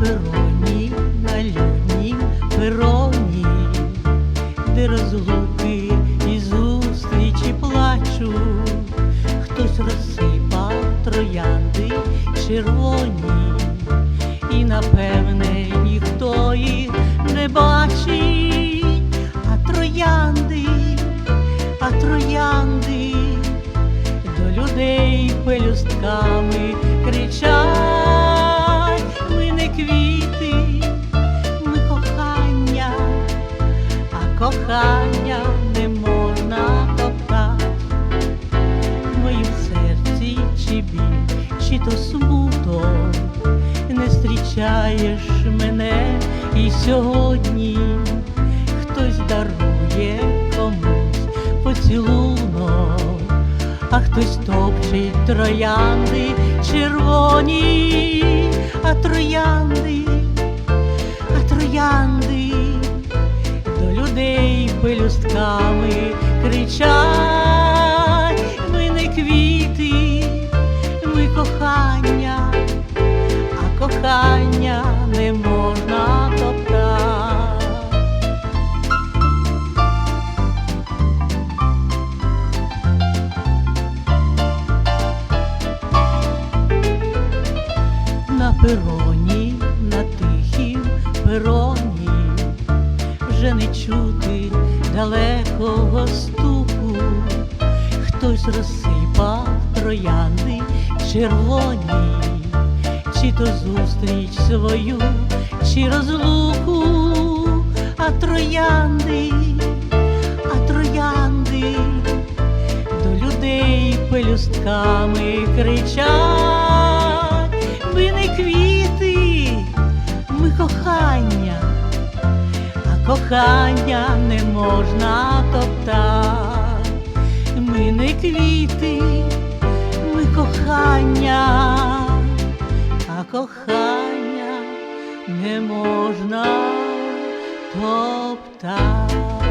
пероні, на літнім пероні, де розлуки і зустрічі плачу, хтось розсипав троянди червоні, і напевне ніхто їх не бачить, а троянди, а троянди. До людей пелюстками. Кохання не можна топтати. В моїм серці чи біль, чи то смуток, не зустрічаєш мене. І сьогодні хтось дарує комусь поцілунок, а хтось топчить троянди червоні, а троянди, пелюстками кричать, ми не квіти, ми кохання, а кохання не можна топтати. на пероні, на тихім пероні, вже не чути далекого стуку, хтось розсипав троянди червоні, чи то зустріч свою, чи розлуку, а троянди, а троянди до людей пелюстками кричать, кохання не можна топтати. Ми не квіти, ми кохання, а кохання не можна топтати.